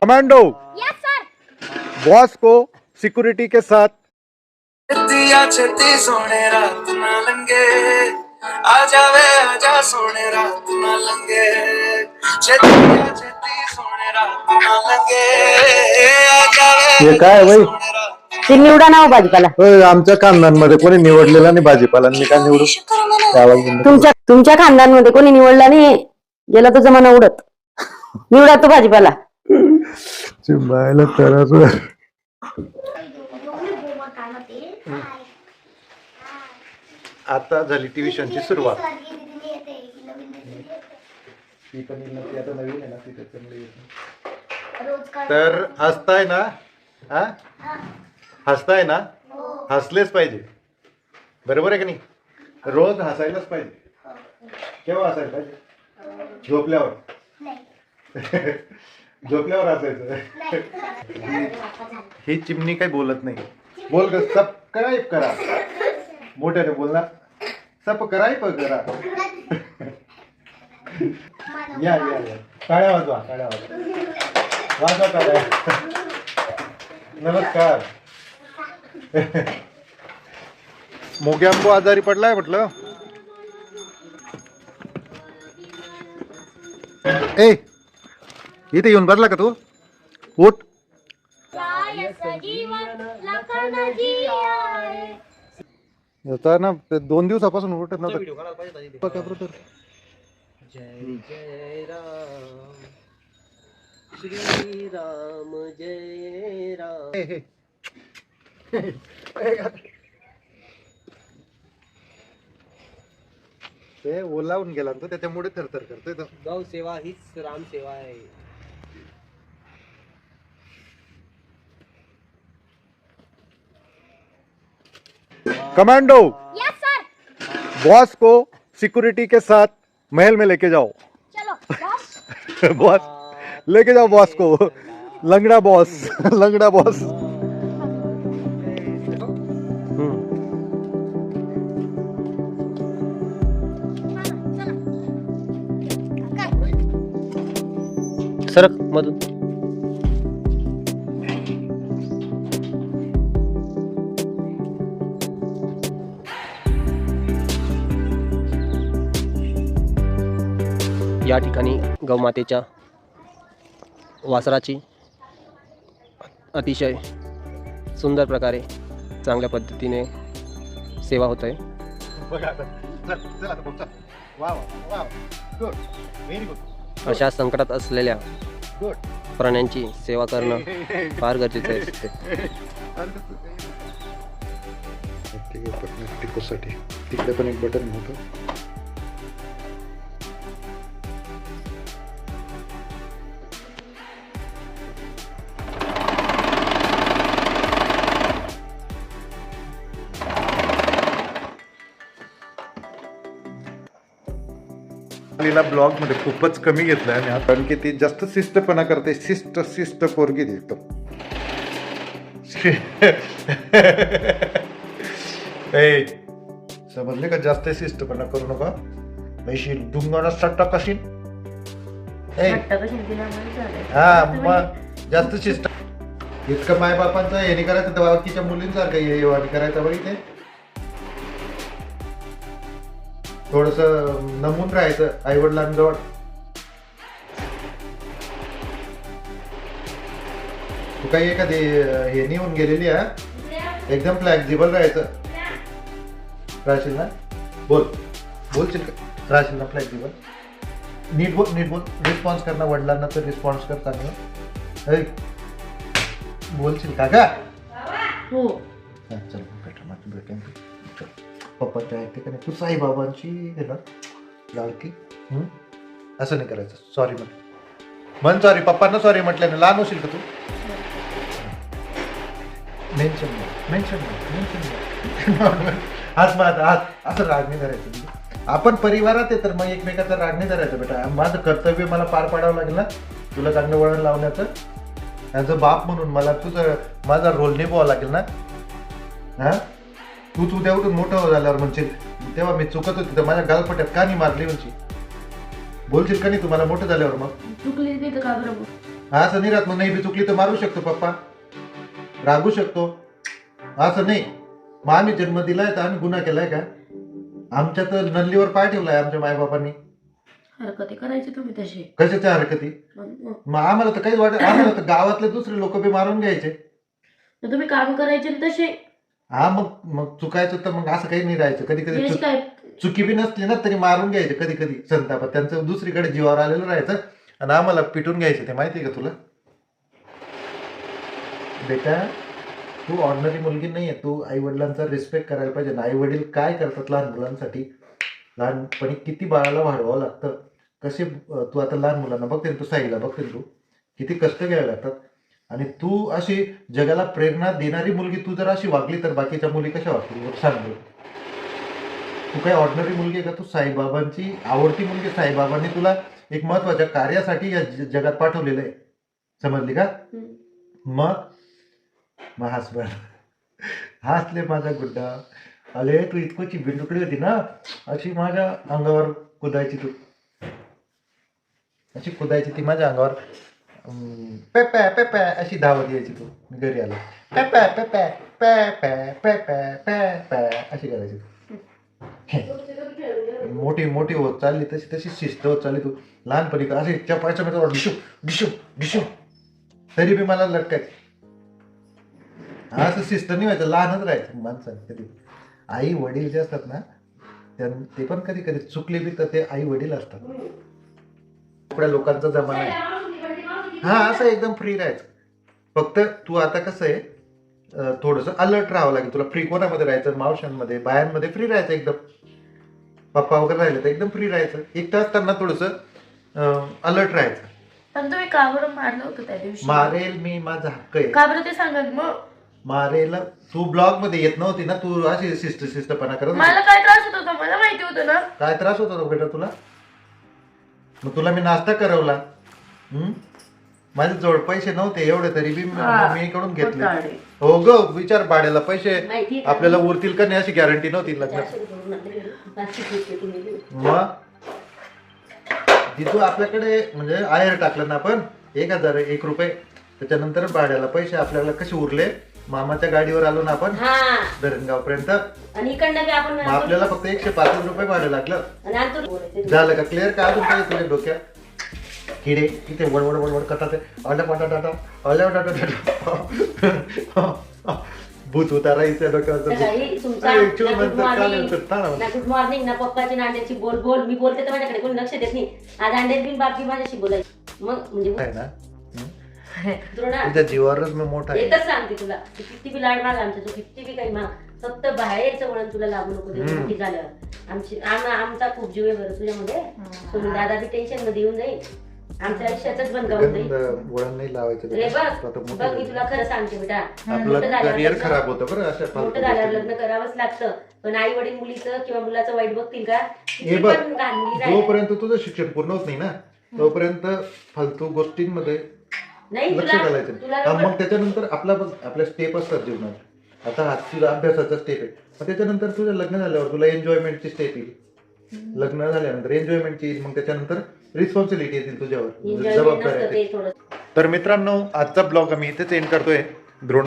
Commando boss को security के साथ दिया छेती सोने रात ना लंगे। आ जावे आजा सोने रात ना लंगे। सोने रात ना लंगे। आ जावे हे काय रात ते निवडा नाव भाजीपाला. होय, आमच्या कांदांमध्ये कोणी निवडलेला नाही भाजीपाला मी काय निवडू? त्या आवाज बंद कर. तुमच्या तुमच्या खानदानमध्ये कोणी निवडला नाही? गेला तो जमाना उडत. निवडा तो भाजीपाला. चिंबायला तरच आता झाली ट्युशनची सुरुवात ती पण येईल ना, ती आता नवीन आहे ना ती त्याच्यामुळे येत नाही. तर हसताय ना? हा? हसताय ना? हसलेच पाहिजे. बरोबर आहे का नाही? रोज हसायलाच पाहिजे. केव्हा हसायला पाहिजे? झोपल्यावर. झोपल्यावर हसायचं. ही चिमणी काही बोलत नाही. बोल ग सबस्क्राईब करा. मोठ्याने बोल ना. सबस्क्राईब करा. या या या. टाळ्या वाजवा टाळ्या वाजवा. वाजवा टाळ्या. नमस्कार. मोग्यांबो आजारी पडलाय म्हटलं. ए इथे येऊन बसला का तू? उठ. ना ते दोन दिवसापासून उठत नव्हतं. बघा brother. जय जय राम श्री राम जय राम ते ओलावून गेला ना तो त्याच्यामुळे थरथर करतोय तो. गौ सेवा हीच राम सेवा आहे. कमांडो। बॉस को सिक्योरिटी के साथ महल में लेके जाओ। बॉस। लेके जाओ बॉस को। लंगड़ा बॉस लंगड़ा बॉस। सरक मधून या ठिकाणी गौमातेच्या वासराची अतिशय सुंदर प्रकारे चांगल्या पद्धतीने सेवा होत आहे अशा संकटात असलेल्या गुड प्राण्यांची सेवा करणं फार गरजेचं असते टिकोसाठी तिकडे पण एक बटन होतं लीला ब्लॉगमध्ये खूपच कमी घेतलंय आणि आता कारण की ती जास्त शिस्तपणा करते शिस्त शिस्त पोरगी दिसतो ए समजले का? जास्त शिस्तपणा करू नका. मैशी डुंगाना सट्टा कशीन? ए. हा मग जास्त शिस्त. इतकं मायबापांचं हे नाही करायचं तर बाकीच्या मुलींसारखं हे करायचं बरं इथे. थोडस नमून राहायचं आई वडिलांजवळ तू काही एखादी हे निघून गेलेली हा? एकदम फ्लॅक्झिबल राहायचं. राहशील ना बोल बोलशील का राहशील ना फ्लॅक्झिबल नीट बोल नीट बोल. रिस्पॉन्स कर ना वडिलांना तर रिस्पॉन्स कर चांगलं बोलशील का का? हो. चल बेटा माझं भेटेन. पप्पाच्या ऐकते का नाही तू साईबाबांची आहे ना लाडकी. हं? असं नाही करायचं. सॉरी म्हण म्हण सॉरी पप्पांना सॉरी म्हटल्याने लहान होशील का तू? मेन्शन मेन्शन मेन्शन आज माझा आज असं राग नाही धरायचं आपण परिवारात आहे तर मग एकमेकाचा राग नाही धरायचा बेटा. माझं कर्तव्य मला पार पाडावं लागेल ना? तुला चांगलं वळण लावण्याचं? ॲज अ बाप म्हणून मला तुझं माझा रोल निभावा लागेल ना? हा? तूच उद्या उठून मोठं झाल्यावर म्हणजे तेव्हा मी चुकत होती तर माझ्या गालपट्यात का नाही मारली म्हणजे बोलशील का नाही तुम्हाला मोठं झाल्यावर मग? चुकली नाही तर का बरं मग? असं नाही राहत मग नाही बी चुकली तर मारू शकतो पप्पा. रागू शकतो. असं नाही. मग आम्ही जन्म दिलाय तर आम्ही गुन्हा केलाय का? आमच्या तर नल्लीवर पाय ठेवलाय आमच्या मायबापांनी. हरकती करायची तुम्ही तशी. कशाच्या हरकती? मग मग. मग आम्हाला तर काहीच वाटत आम्हाला तर गावातले दुसरे लोक बी मारून घ्यायचे. तुम्ही काम करायचे तसे. हा मग मग चुकायचं तर मग असं काही नाही राहायचं. कधी कधी यश चुक- काय चुकी बी नसली ना तरी मारून घ्यायचे कधी कधी संतापात त्यांचं दुसरीकडे जीवावर आलेलं राहायचं आणि आम्हाला पिटून घ्यायचं ते माहिती आहे का तुला? बेटा तू ऑर्डनरी मुलगी नाही आहे तू आई वडिलांचा रिस्पेक्ट करायला पाहिजे ना आई वडील काय करतात लहान मुलांसाठी? लहानपणी किती बाळाला वाढवावं लागतं? कसे अं, तू आता लहान मुलांना बघते ना तू साईला बघते ना तू? किती कष्ट घ्यावे लागतात? आणि तू अशी जगाला प्रेरणा देणारी मुलगी तू जर अशी वागली तर बाकीच्या मुली कशा वागतील? सांग. तू काय ऑर्डनरी मुलगी का? तू साईबाबांची आवडती मुलगी साईबाबांनी तुला एक महत्त्वाच्या कार्यासाठी या जगात पाठवलेलं आहे. समजली का? मग? हस बर हसले माझा गुड्डा. अरे तू इतकोची बिंडुकडी होती ना? अशी माझ्या अंगावर कुदायची तू. अशी कुदायची ती माझ्या अंगावर. पेप्या पेप्या अशी धावत द्यायची तू मी घरी आलो पेप्या पेप्या पॅ पॅ पॅ पॅ पॅ पॅ अशी करायची तू मोठी मोठी होत चालली तशी तशी शिस्त होत चालली तू लहानपणी असे चपायचं मी डिशू डिशू डिशू तरी बी मला लटकायचं असं शिस्त नाही व्हायचं लहानच राहायचं माणसाने कधी आई वडील जे असतात ना त्यां ते पण कधी कधी चुकले बी तर ते आई वडील असतात लोकांचा जमाना आहे हा असं एकदम फ्री राहायचं. फक्त तू आता कसं आहे थोडंसं अलर्ट राहावं लागेल. तुला फ्री कोणामध्ये राहायचं? मावशांमध्ये बायांमध्ये फ्री राहायचं एकदम. पप्पा वगैरे राहिले तर एकदम फ्री राहायचं. एकटं असताना थोडंसं अलर्ट राहायचं. पण तुम्ही का बरं मारलं होतं त्या दिवशी? मारेल मी माझा हक्क आहे. का बरं ते सांगा मग. मारेल तू ब्लॉगमध्ये येत नव्हती ना तू अशी शिस्त शिस्तपणा करत होती. मला काय त्रास होत होता? मला माहिती होतं ना. काय त्रास होता तो बेटा तुला? मग तुला मी नाश्ता करवला. हम्म? माझे जवळ पैसे नव्हते एवढे तरी बी. मी कडून घेतले. हो ग विचार भाड्याला पैसे? आपल्याला उरतील का नाही अशी गॅरंटी नव्हती दिले. मग तिथू आपल्याकडे म्हणजे आहेर टाकलं ना आपण एक हजार एक रुपये त्याच्यानंतर भाड्याला पैसे आपल्याला कसे उरले मामाच्या गाडीवर आलो ना आपण हा धरणगाव पर्यंत आपल्याला फक्त एकशे पाच रुपये भाडं लागलं. झालं का क्लिअर का अजून काही तुझ्या डोक्यात किडे तिथे वडवड वडवड करतात ते. अल्या पाटा टाटा अल्या टाटा टाटा भूत उतारा इथे डोक्यावरचं भूत. सकाळी तुमचा अरे, ना चूल गुड मॉर्निंग? ना गुड मॉर्निंग ना पप्पाची ना अंड्याची बोल बोल. मी बोलते तर माझ्याकडे कोणी लक्ष देत नाही. आज अंड्यात बिन बाकी माझ्याशी बोलायची. मग म्हणजे ना? हं? तुझ्या जीवावरच मी मोठा आहे. एकच सांगते तुला. तू किती बी लाड माग आमच्या तू किती बी काही माग. फक्त बाहेरचं वळण तुला लागू नको. मोठी झाल्यावर. आमची आम- आमचा खूप जीव आहे बरं तुझ्यामध्ये. दादा बी टेन्शनमध्ये येऊन जाईल. आमच्या आयुष्यातच बंद होऊन गंध जाईल वळण नाही लावायचं रे बेटा. बघ तू आता मोठं बघ मी झाली. तुला खरं सांगते बेटा आपलं मोठं झाल्यावर करिअर लग्न- खराब होतं बरं अशा फालतू मोठं झाल्यावर गोष्टी. लग्न करावंच लागतं पण आई वडील मुलीचं किंवा मुलाचं वाईट बघतील का हे बघ पण लहान मुली राहिल्या. जोपर्यंत तुझं शिक्षण पूर्ण होत नाही ना तोपर्यंत फालतू गोष्टींमध्ये नाही लक्ष तुला घालायचं तुला हा, मग त्याच्यानंतर आपला बघ आपल्या स्टेप असतात जीवनात आता हा तुझा अभ्यासाचा स्टेप आहे मग त्याच्यानंतर तुझं लग्न झाल्यावर तुला एन्जॉयमेंटची स्टेप येईल लग्न झाल्यानंतर एन्जॉयमेंटची येईल मग त्याच्यानंतर रिस्पॉन्सिबिलिटी येतील तुझ्यावर. जबाबदारी येतील. तर मित्रांनो आजचा ब्लॉग आम्ही इथेच एंड करतोय. द्रोण